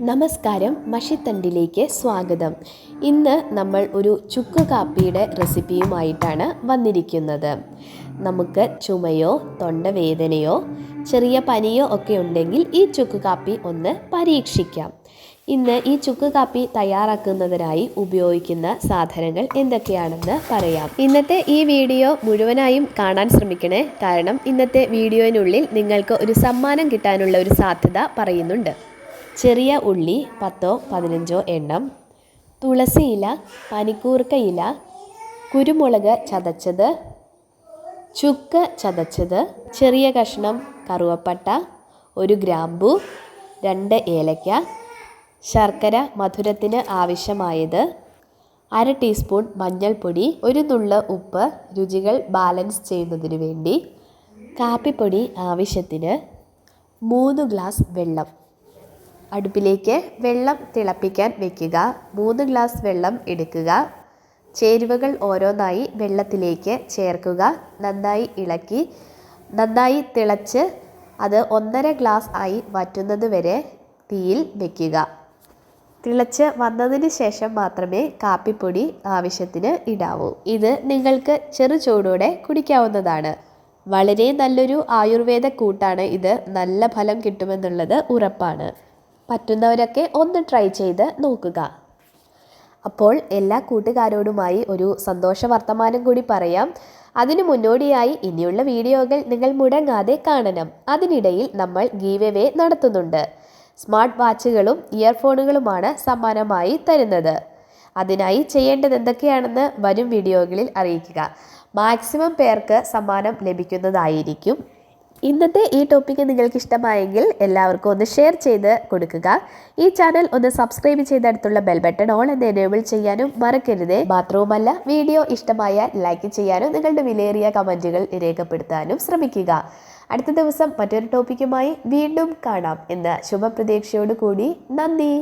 നമസ്കാരം മഷിത്തണ്ടിലേക്ക് സ്വാഗതം. ഇന്ന് നമ്മൾ ഒരു ചുക്ക് കാപ്പിയുടെ റെസിപ്പിയുമായിട്ടാണ് വന്നിരിക്കുന്നത്. നമുക്ക് ചുമയോ തൊണ്ടവേദനയോ ചെറിയ പനിയോ ഒക്കെ ഉണ്ടെങ്കിൽ ഈ ചുക്ക് കാപ്പി ഒന്ന് പരീക്ഷിക്കാം. ഇന്ന് ഈ ചുക്ക് കാപ്പി തയ്യാറാക്കുന്നതിനായി ഉപയോഗിക്കുന്ന സാധനങ്ങൾ എന്തൊക്കെയാണെന്ന് പറയാം. ഇന്നത്തെ ഈ വീഡിയോ മുഴുവനായും കാണാൻ ശ്രമിക്കണേ. കാരണം ഇന്നത്തെ വീഡിയോയിനുള്ളിൽ നിങ്ങൾക്ക് ഒരു സമ്മാനം കിട്ടാനുള്ള ഒരു സാധ്യത പറയുന്നുണ്ട്. ചെറിയ ഉള്ളി പത്തോ പതിനഞ്ചോ എണ്ണം തുളസി ഇല പനിക്കൂർക്ക ഇല കുരുമുളക് ചതച്ചത് ചുക്ക് ചതച്ചത് ചെറിയ കഷ്ണം കറുവപ്പട്ട ഒരു ഗ്രാമ്പു രണ്ട് ഏലക്ക ശർക്കര മധുരത്തിന് ആവശ്യമായത് അര ടീസ്പൂൺ മഞ്ഞൾപ്പൊടി ഒരു നുള്ള ഉപ്പ് രുചികൾ ബാലൻസ് ചെയ്യുന്നതിന് വേണ്ടി കാപ്പിപ്പൊടി ആവശ്യത്തിന് മൂന്ന് ഗ്ലാസ് വെള്ളം. അടുപ്പിലേക്ക് വെള്ളം തിളപ്പിക്കാൻ വെക്കുക. മൂന്ന് ഗ്ലാസ് വെള്ളം എടുക്കുക. ചേരുവകൾ ഓരോന്നായി വെള്ളത്തിലേക്ക് ചേർക്കുക. നന്നായി ഇളക്കി നന്നായി തിളച്ച് അത് ഒന്നര ഗ്ലാസ് ആയി വറ്റുന്നത് വരെ തീയിൽ വയ്ക്കുക തിളച്ച് വന്നതിന് ശേഷം മാത്രമേ കാപ്പിപ്പൊടി ആവശ്യത്തിന് ഇടാവൂ. ഇത് നിങ്ങൾക്ക് ചെറു ചൂടോടെ കുടിക്കാവുന്നതാണ്. വളരെ നല്ലൊരു ആയുർവേദ കൂട്ടാണ് ഇത്. നല്ല ഫലം കിട്ടുമെന്നുള്ളത് ഉറപ്പാണ്. പറ്റുന്നവരൊക്കെ ഒന്ന് ട്രൈ ചെയ്ത് നോക്കുക. അപ്പോൾ എല്ലാ കൂട്ടുകാരോടുമായി ഒരു സന്തോഷ വർത്തമാനം കൂടി പറയാം. അതിനു മുന്നോടിയായി ഇനിയുള്ള വീഡിയോകൾ നിങ്ങൾ മുടങ്ങാതെ കാണണം. അതിനിടയിൽ നമ്മൾ ഗീവ് എവേ നടത്തുന്നുണ്ട്. സ്മാർട്ട് വാച്ചുകളും ഇയർഫോണുകളുമാണ് സമ്മാനമായി തരുന്നത്. അതിനായി ചെയ്യേണ്ടത് എന്തൊക്കെയാണെന്ന് വരും വീഡിയോകളിൽ അറിയിക്കുക. മാക്സിമം പേർക്ക് സമ്മാനം ലഭിക്കുന്നതായിരിക്കും. ഇന്നത്തെ ഈ ടോപ്പിക്ക് നിങ്ങൾക്ക് ഇഷ്ടമായെങ്കിൽ എല്ലാവർക്കും ഒന്ന് ഷെയർ ചെയ്ത് കൊടുക്കുക. ഈ ചാനൽ ഒന്ന് സബ്സ്ക്രൈബ് ചെയ്ത് അടുത്തുള്ള ബെൽ ബട്ടൺ ഓൾ എന്ന് എനേബിൾ ചെയ്യാനും മറക്കരുത്. മാത്രവുമല്ല വീഡിയോ ഇഷ്ടമായാൽ ലൈക്ക് ചെയ്യാനും നിങ്ങളുടെ വിലയേറിയ കമന്റുകൾ രേഖപ്പെടുത്താനും ശ്രമിക്കുക. അടുത്ത ദിവസം മറ്റൊരു ടോപ്പിക്കുമായി വീണ്ടും കാണാം. എന്ന ശുഭപ്രതീക്ഷയോടുകൂടി നന്ദി.